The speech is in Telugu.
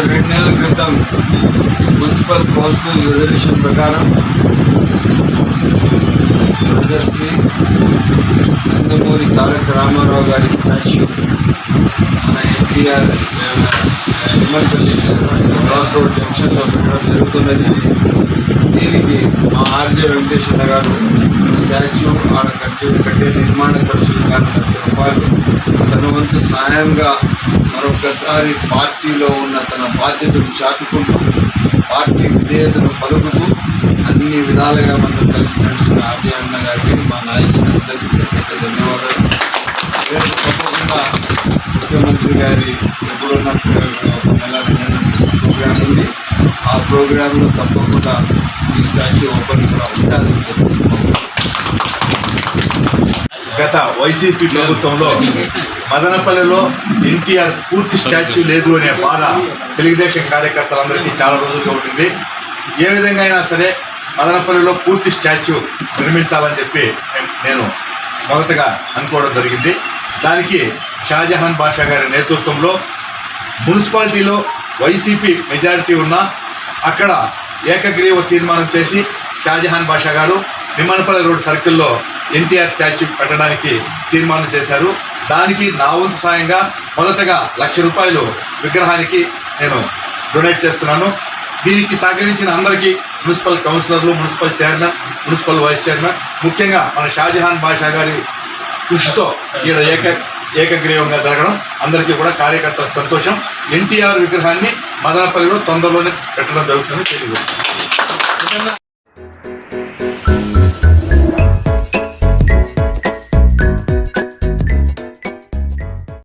నియోజకవర్గం మున్సిపల్ కౌన్సిల్ రిజల్యూషన్ ప్రకారం స్వర్గశ్రీ నందమూరి తారక రామారావు గారి స్టాచ్యూ మన ఎన్టీఆర్ నిమ్మల్పల్లి క్రాస్ రోడ్ జంక్షన్లో పెట్టడం జరుగుతున్నది దీనికి మా ఆర్జే వెంకటేశ్వర గారు స్టాచ్యూ ఆడ కట్టే కట్టే నిర్మాణ ఖర్చులు కానీ లక్ష రూపాయలు. తన వంతు సాయంగా మరొకసారి పార్టీలో ఉన్న తన బాధ్యతను చాటుకుంటూ పార్టీ విధేయతను పలుకుతూ అన్ని విధాలుగా మనం కలిసి నడుస్తున్న ఆర్జే అన్న గారికి మా నాయకులందరికీ ప్రత్యేక ధన్యవాదాలు. రేపు తప్పకుండా ముఖ్యమంత్రి గారి ఎప్పుడున్న ఒక నెల ప్రోగ్రాం ఉంది. ఆ ప్రోగ్రాంలో తప్పకుండా ఈ స్టాచ్యూ ఓపెన్ కూడా ఉంటుందని చెప్పేసి గత వైసీపీ ప్రభుత్వంలో మదనపల్లిలో ఎన్టీఆర్ పూర్తి స్టాచ్యూ లేదు అనే బాధ తెలుగుదేశం కార్యకర్తలందరికీ చాలా రోజులుగా ఉండింది. ఏ విధంగా అయినా సరే మదనపల్లిలో పూర్తి స్టాచ్యూ నిర్మించాలని చెప్పి నేను మొదటగా అనుకోవడం జరిగింది. దానికి షాజహాన్ బాషా గారి నేతృత్వంలో మున్సిపాలిటీలో వైసీపీ మెజారిటీ ఉన్నా అక్కడ ఏకగ్రీవ తీర్మానం చేసి షాజహాన్ బాషా గారు నిమ్మనపల్లి రోడ్ సర్కిల్లో ఎన్టీఆర్ స్టాచ్యూ పెట్టడానికి తీర్మానం చేశారు. దానికి నా వంతు సాయంగా మొదటగా లక్ష రూపాయలు విగ్రహానికి నేను డొనేట్ చేస్తున్నాను. దీనికి సహకరించిన అందరికీ మున్సిపల్ కౌన్సిలర్లు municipal chairman municipal vice chairman ముఖ్యంగా మన షాజహాన్ బాషా గారి కృషితో ఈడ ఏక ఏకగ్రీవంగా జరగడం అందరికీ కూడా కార్యకర్తలకు సంతోషం. ఎన్టీఆర్ విగ్రహాన్ని మదనపల్లిలో తొందరలోనే పెట్టడం జరుగుతుందని తెలియదు